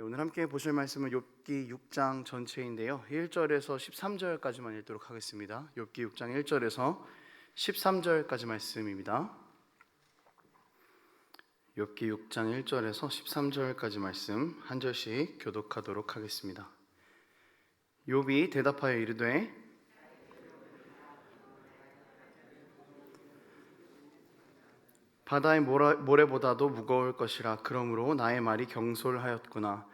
네, 오늘 함께 보실 말씀은 욥기 6장 전체인데요. 1절에서 13절까지만 읽도록 하겠습니다. 욥기 6장 1절에서 13절까지 말씀입니다. 욥기 6장 1절에서 13절까지 말씀 한 절씩 교독하도록 하겠습니다. 욥이 대답하여 이르되 바다의 모래보다도 무거울 것이라 그러므로 나의 말이 경솔하였구나.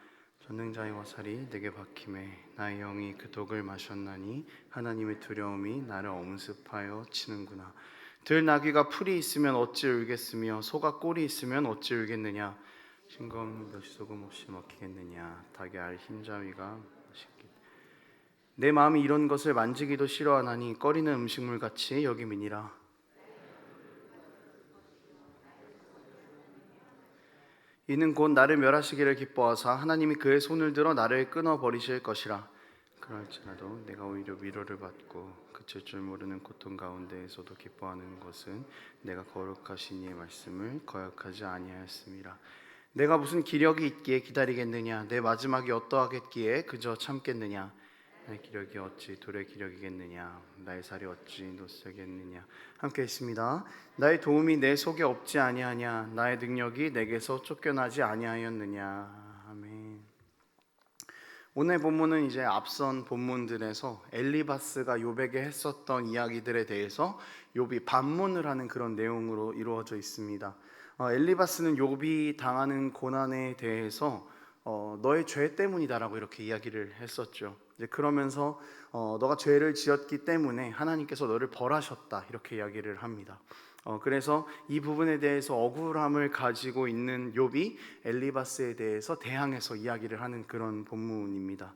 전능자의 화살이 내게 박힘에 나의 영이 그 독을 마셨나니 하나님의 두려움이 나를 엄습하여 치는구나. 들 나귀가 풀이 있으면 어찌 울겠으며 소가 꼴이 있으면 어찌 울겠느냐? 싱거운 것이 소금 없이 먹히겠느냐? 닭의 알 흰자위가 내 마음이 이런 것을 만지기도 싫어하나니 꺼리는 음식물 같이 여김이니라 이는 곧 나를 멸하시기를 기뻐하사 하나님이 그의 손을 들어 나를 끊어 버리실 것이라. 그럴지라도 내가 오히려 위로를 받고 그칠 줄 모르는 고통 가운데에서도 기뻐하는 것은 내가 거룩하신 이의 말씀을 거역하지 아니하였음이라. 내가 무슨 기력이 있기에 기다리겠느냐? 내 마지막이 어떠하겠기에 그저 참겠느냐 나의 기력이 어찌 돌의 기력이겠느냐? 나의 살이 어찌 노쇠겠느냐? 함께 있습니다. 나의 도움이 내 속에 없지 아니하냐? 나의 능력이 내게서 쫓겨나지 아니하였느냐? 아멘. 오늘 본문은 이제 앞선 본문들에서 엘리바스가 욥에게 했었던 이야기들에 대해서 욥이 반문을 하는 그런 내용으로 이루어져 있습니다. 어, 엘리바스는 욥이 당하는 고난에 대해서 어, 너의 죄 때문이다라고 이렇게 이야기를 했었죠. 이제 그러면서 어, 너가 죄를 지었기 때문에 하나님께서 너를 벌하셨다 이렇게 이야기를 합니다. 어, 그래서 이 부분에 대해서 억울함을 가지고 있는 욥이 엘리바스에 대해서 대항해서 이야기를 하는 그런 본문입니다.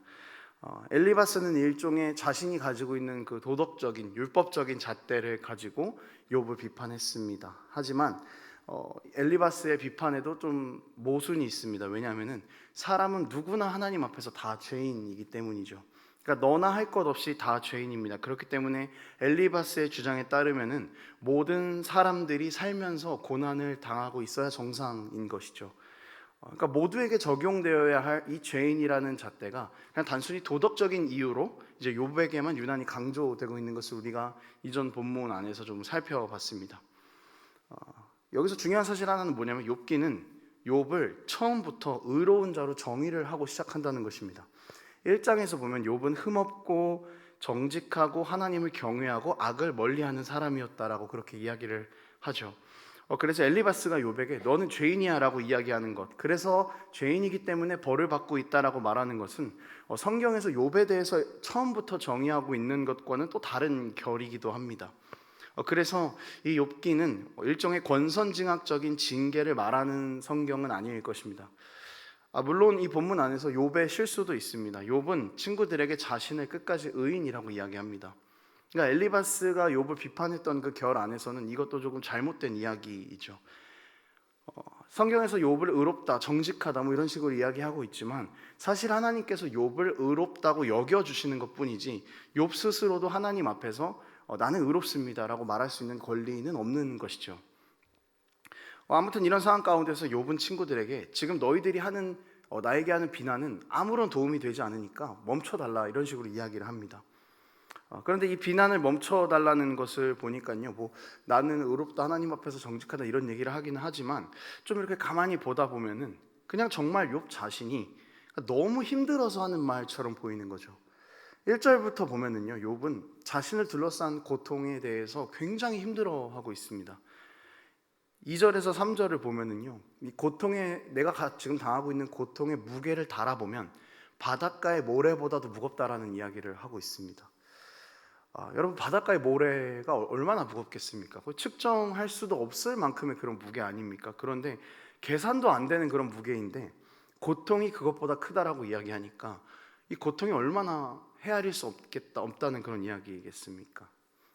어, 엘리바스는 일종의 자신이 가지고 있는 그 도덕적인 율법적인 잣대를 가지고 욥을 비판했습니다. 하지만 어, 엘리바스의 비판에도 좀 모순이 있습니다. 왜냐하면은 사람은 누구나 하나님 앞에서 다 죄인이기 때문이죠. 그러니까 너나 할 것 없이 다 죄인입니다. 그렇기 때문에 엘리바스의 주장에 따르면은 모든 사람들이 살면서 고난을 당하고 있어야 정상인 것이죠. 어, 그러니까 모두에게 적용되어야 할 이 죄인이라는 잣대가 그냥 단순히 도덕적인 이유로 이제 욥에게만 유난히 강조되고 있는 것을 우리가 이전 본문 안에서 좀 살펴봤습니다. 어, 여기서 중요한 사실 하나는 뭐냐면 욥기는 욥을 처음부터 의로운 자로 정의를 하고 시작한다는 것입니다. 1장에서 보면 욥은 흠없고 정직하고 하나님을 경외하고 악을 멀리하는 사람이었다라고 그렇게 이야기를 하죠. 어, 그래서 엘리바스가 욥에게 너는 죄인이야라고 이야기하는 것. 그래서 죄인이기 때문에 벌을 받고 있다라고 말하는 것은 어, 성경에서 욥에 대해서 처음부터 정의하고 있는 것과는 또 다른 결이기도 합니다. 어, 그래서 이 욥기는 일종의 권선징악적인 징계를 말하는 성경은 아닐 것입니다. 아, 물론 이 본문 안에서 욥의 실수도 있습니다. 욥은 친구들에게 자신을 끝까지 의인이라고 이야기합니다. 그러니까 엘리바스가 욥을 비판했던 그 결 안에서는 이것도 조금 잘못된 이야기이죠. 어, 성경에서 욥을 의롭다, 정직하다 뭐 이런 식으로 이야기하고 있지만 사실 하나님께서 욥을 의롭다고 여겨 주시는 것뿐이지 욥 스스로도 하나님 앞에서 어, 나는 의롭습니다라고 말할 수 있는 권리는 없는 것이죠. 어, 아무튼 이런 상황 가운데서 욥은 친구들에게 지금 너희들이 하는 어, 나에게 하는 비난은 아무런 도움이 되지 않으니까 멈춰 달라 이런 식으로 이야기를 합니다. 어, 그런데 이 비난을 멈춰 달라는 것을 보니까요, 뭐 나는 의롭다 하나님 앞에서 정직하다 이런 얘기를 하기는 하지만 좀 이렇게 가만히 보다 보면은 그냥 정말 욥 자신이 너무 힘들어서 하는 말처럼 보이는 거죠. 1절부터 보면은요, 욥은 자신을 둘러싼 고통에 대해서 굉장히 힘들어하고 있습니다. 2절에서 3절을 보면은요, 이 고통에 내가 가- 지금 당하고 있는 고통의 무게를 달아보면 바닷가의 모래보다도 무겁다라는 이야기를 하고 있습니다. 아, 여러분 바닷가의 모래가 얼마나 무겁겠습니까? 측정할 수도 없을 만큼의 그런 무게 아닙니까? 그런데 계산도 안 되는 그런 무게인데 고통이 그것보다 크다라고 이야기하니까 이 고통이 얼마나 헤아릴 수 없겠다 없다는 그런 이야기겠습니까?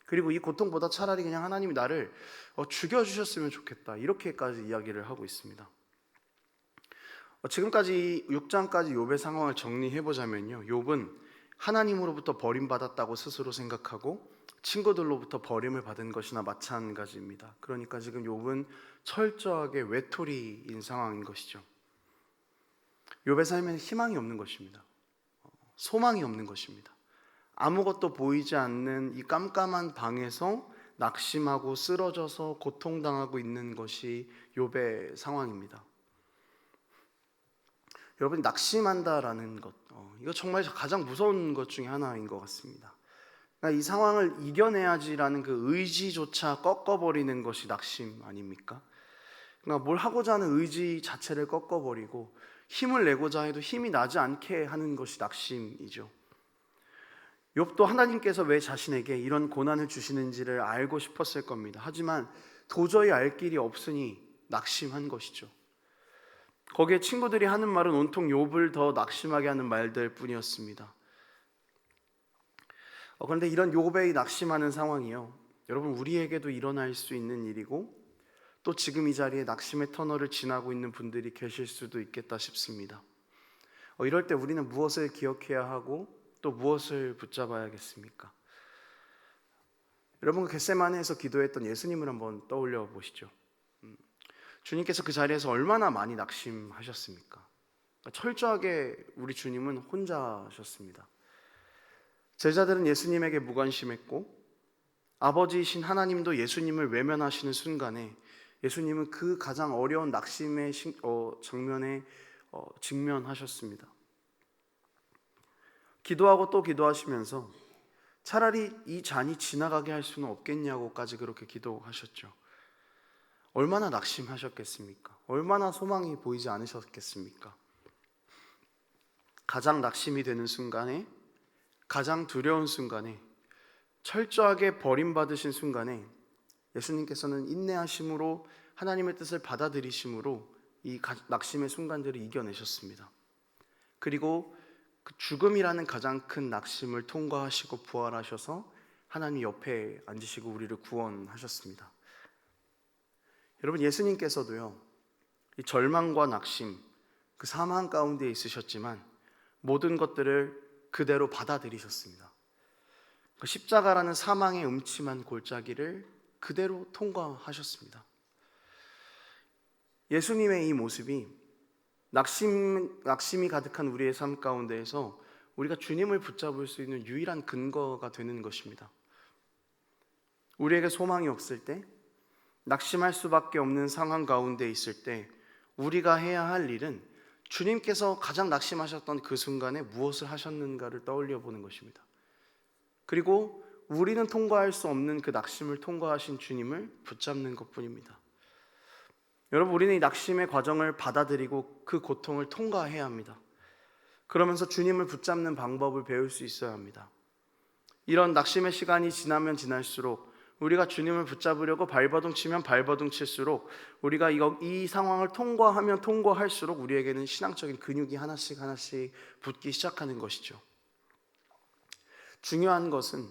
그리고 이 고통보다 차라리 그냥 하나님이 나를 어, 죽여주셨으면 좋겠다 이렇게까지 이야기를 하고 있습니다. 어, 지금까지 6장까지 욥의 상황을 정리해 보자면요, 욥은 하나님으로부터 버림받았다고 스스로 생각하고 친구들로부터 버림을 받은 것이나 마찬가지입니다. 그러니까 지금 욥은 철저하게 외톨이인 상황인 것이죠. 욥의 삶에는 희망이 없는 것입니다. 소망이 없는 것입니다. 아무것도 보이지 않는 이 깜깜한 방에서 낙심하고 쓰러져서 고통당하고 있는 것이 욥의 상황입니다. 여러분 낙심한다라는 것, 어, 이거 정말 가장 무서운 것 중에 하나인 것 같습니다. 그러니까 이 상황을 이겨내야지라는 그 의지조차 꺾어버리는 것이 낙심 아닙니까? 그러니까 뭘 하고자 하는 의지 자체를 꺾어버리고 힘을 내고자 해도 힘이 나지 않게 하는 것이 낙심이죠. 욥도 하나님께서 왜 자신에게 이런 고난을 주시는지를 알고 싶었을 겁니다. 하지만 도저히 알 길이 없으니 낙심한 것이죠. 거기에 친구들이 하는 말은 온통 욥을 더 낙심하게 하는 말들 뿐이었습니다. 어, 그런데 이런 욥의 낙심하는 상황이요. 여러분 우리에게도 일어날 수 있는 일이고 또 지금 이 자리에 낙심의 터널을 지나고 있는 분들이 계실 수도 있겠다 싶습니다. 어, 이럴 때 우리는 무엇을 기억해야 하고 또 무엇을 붙잡아야겠습니까? 여러분 겟세마네에서 기도했던 예수님을 한번 떠올려 보시죠. 음, 주님께서 그 자리에서 얼마나 많이 낙심하셨습니까? 철저하게 우리 주님은 혼자셨습니다. 제자들은 예수님에게 무관심했고 아버지이신 하나님도 예수님을 외면하시는 순간에 예수님은 그 가장 어려운 낙심의 어, 장면에 어, 직면하셨습니다. 기도하고 또 기도하시면서 차라리 이 잔이 지나가게 할 수는 없겠냐고까지 그렇게 기도하셨죠. 얼마나 낙심하셨겠습니까? 얼마나 소망이 보이지 않으셨겠습니까? 가장 낙심이 되는 순간에, 가장 두려운 순간에, 철저하게 버림받으신 순간에 예수님께서는 인내하심으로 하나님의 뜻을 받아들이심으로 이 낙심의 순간들을 이겨내셨습니다. 그리고 그 죽음이라는 가장 큰 낙심을 통과하시고 부활하셔서 하나님 옆에 앉으시고 우리를 구원하셨습니다. 여러분 예수님께서도요. 이 절망과 낙심, 그 사망 가운데 있으셨지만 모든 것들을 그대로 받아들이셨습니다. 그 십자가라는 사망의 음침한 골짜기를 그대로 통과하셨습니다. 예수님의 이 모습이 낙심, 낙심이 가득한 우리의 삶 가운데에서 우리가 주님을 붙잡을 수 있는 유일한 근거가 되는 것입니다. 우리에게 소망이 없을 때, 낙심할 수밖에 없는 상황 가운데 있을 때, 우리가 해야 할 일은 주님께서 가장 낙심하셨던 그 순간에 무엇을 하셨는가를 떠올려 보는 것입니다. 그리고 우리는 통과할 수 없는 그 낙심을 통과하신 주님을 붙잡는 것 뿐입니다. 여러분, 우리는 이 낙심의 과정을 받아들이고 그 고통을 통과해야 합니다. 그러면서 주님을 붙잡는 방법을 배울 수 있어야 합니다. 이런 낙심의 시간이 지나면 지날수록 우리가 주님을 붙잡으려고 발버둥 치면 발버둥 칠수록 우리가 이거, 이 상황을 통과하면 통과할수록 우리에게는 신앙적인 근육이 하나씩 하나씩 붙기 시작하는 것이죠. 중요한 것은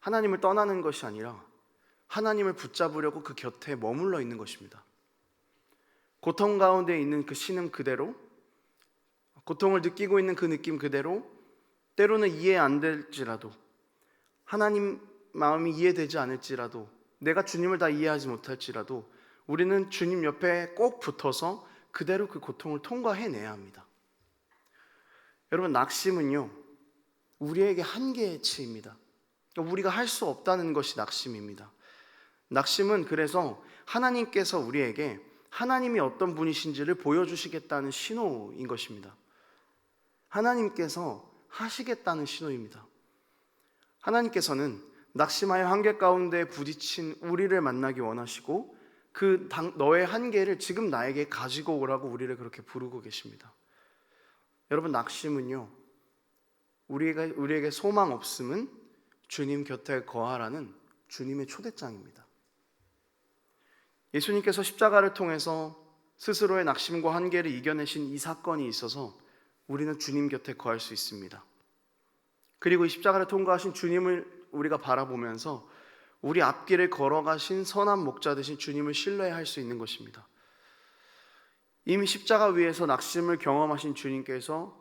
하나님을 떠나는 것이 아니라 하나님을 붙잡으려고 그 곁에 머물러 있는 것입니다. 고통 가운데 있는 그 신음 그대로, 고통을 느끼고 있는 그 느낌 그대로, 때로는 이해 안 될지라도, 하나님 마음이 이해되지 않을지라도, 내가 주님을 다 이해하지 못할지라도, 우리는 주님 옆에 꼭 붙어서 그대로 그 고통을 통과해내야 합니다. 여러분, 낙심은요, 우리에게 한계의 치입니다. 우리가 할 수 없다는 것이 낙심입니다. 낙심은 그래서 하나님께서 우리에게 하나님이 어떤 분이신지를 보여주시겠다는 신호인 것입니다. 하나님께서 하시겠다는 신호입니다. 하나님께서는 낙심하여 한계 가운데 부딪힌 우리를 만나기 원하시고 그 너의 한계를 지금 나에게 가지고 오라고 우리를 그렇게 부르고 계십니다. 여러분 낙심은요 우리가 우리에게 소망 없음은 주님 곁에 거하라는 주님의 초대장입니다. 예수님께서 십자가를 통해서 스스로의 낙심과 한계를 이겨내신 이 사건이 있어서 우리는 주님 곁에 거할 수 있습니다. 그리고 이 십자가를 통과하신 주님을 우리가 바라보면서 우리 앞길을 걸어가신 선한 목자 되신 주님을 신뢰할 수 있는 것입니다. 이미 십자가 위에서 낙심을 경험하신 주님께서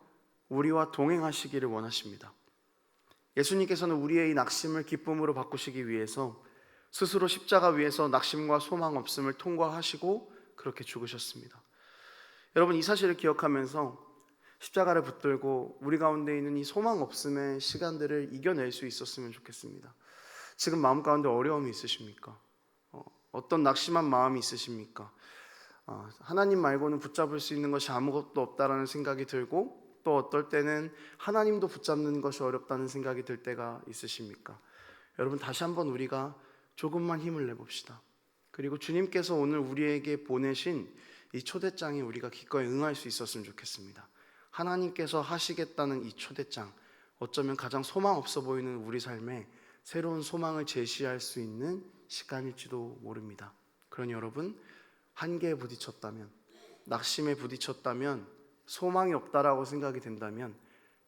우리와 동행하시기를 원하십니다. 예수님께서는 우리의 이 낙심을 기쁨으로 바꾸시기 위해서 스스로 십자가 위에서 낙심과 소망 없음을 통과하시고 그렇게 죽으셨습니다. 여러분 이 사실을 기억하면서 십자가를 붙들고 우리 가운데 있는 이 소망 없음의 시간들을 이겨낼 수 있었으면 좋겠습니다. 지금 마음 가운데 어려움이 있으십니까? 어, 어떤 낙심한 마음이 있으십니까? 어, 하나님 말고는 붙잡을 수 있는 것이 아무것도 없다라는 생각이 들고 또 어떨 때는 하나님도 붙잡는 것이 어렵다는 생각이 들 때가 있으십니까? 여러분 다시 한번 우리가 조금만 힘을 내봅시다. 그리고 주님께서 오늘 우리에게 보내신 이 초대장에 우리가 기꺼이 응할 수 있었으면 좋겠습니다. 하나님께서 하시겠다는 이 초대장, 어쩌면 가장 소망 없어 보이는 우리 삶에 새로운 소망을 제시할 수 있는 시간일지도 모릅니다. 그러니 여러분, 한계에 부딪혔다면, 낙심에 부딪혔다면, 소망이 없다라고 생각이 된다면,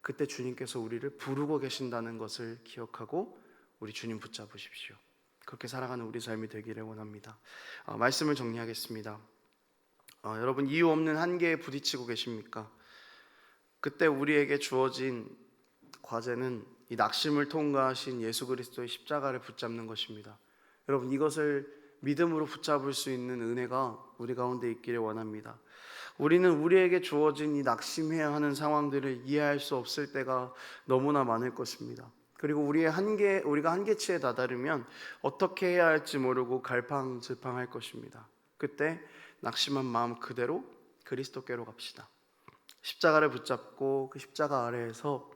그때 주님께서 우리를 부르고 계신다는 것을 기억하고 우리 주님 붙잡으십시오. 그렇게 살아가는 우리 삶이 되기를 원합니다. 아, 말씀을 정리하겠습니다. 아, 여러분 이유 없는 한계에 부딪히고 계십니까? 그때 우리에게 주어진 과제는 이 낙심을 통과하신 예수 그리스도의 십자가를 붙잡는 것입니다. 여러분 이것을 믿음으로 붙잡을 수 있는 은혜가 우리 가운데 있기를 원합니다. 우리는 우리에게 주어진 이 낙심해야 하는 상황들을 이해할 수 없을 때가 너무나 많을 것입니다. 그리고 우리의 한계, 우리가 한계치에 다다르면 어떻게 해야 할지 모르고 갈팡질팡할 것입니다. 그때 낙심한 마음 그대로 그리스도께로 갑시다. 십자가를 붙잡고 그 십자가 아래에서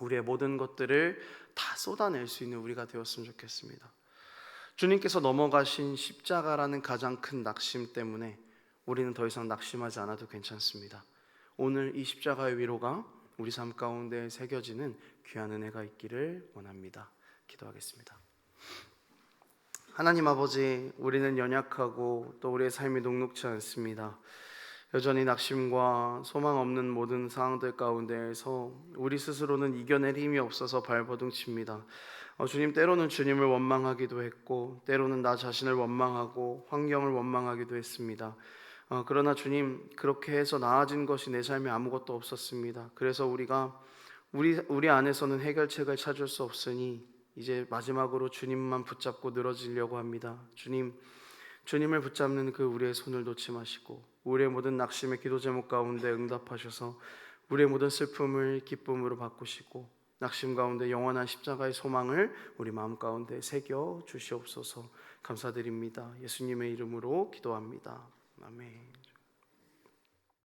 우리의 모든 것들을 다 쏟아낼 수 있는 우리가 되었으면 좋겠습니다. 주님께서 넘어가신 십자가라는 가장 큰 낙심 때문에 우리는 더 이상 낙심하지 않아도 괜찮습니다. 오늘 이 십자가의 위로가 우리 삶 가운데 새겨지는 귀한 은혜가 있기를 원합니다. 기도하겠습니다. 하나님 아버지, 우리는 연약하고 또 우리의 삶이 녹록지 않습니다. 여전히 낙심과 소망 없는 모든 상황들 가운데에서 우리 스스로는 이겨낼 힘이 없어서 발버둥 칩니다. 어, 주님 때로는 주님을 원망하기도 했고 때로는 나 자신을 원망하고 환경을 원망하기도 했습니다. 어, 그러나 주님 그렇게 해서 나아진 것이 내 삶에 아무것도 없었습니다. 그래서 우리가 우리 우리 안에서는 해결책을 찾을 수 없으니 이제 마지막으로 주님만 붙잡고 늘어지려고 합니다. 주님 주님을 붙잡는 그 우리의 손을 놓지 마시고 우리의 모든 낙심의 기도 제목 가운데 응답하셔서 우리의 모든 슬픔을 기쁨으로 바꾸시고 낙심 가운데 영원한 십자가의 소망을 우리 마음 가운데 새겨 주시옵소서 감사드립니다. 예수님의 이름으로 기도합니다. 아멘.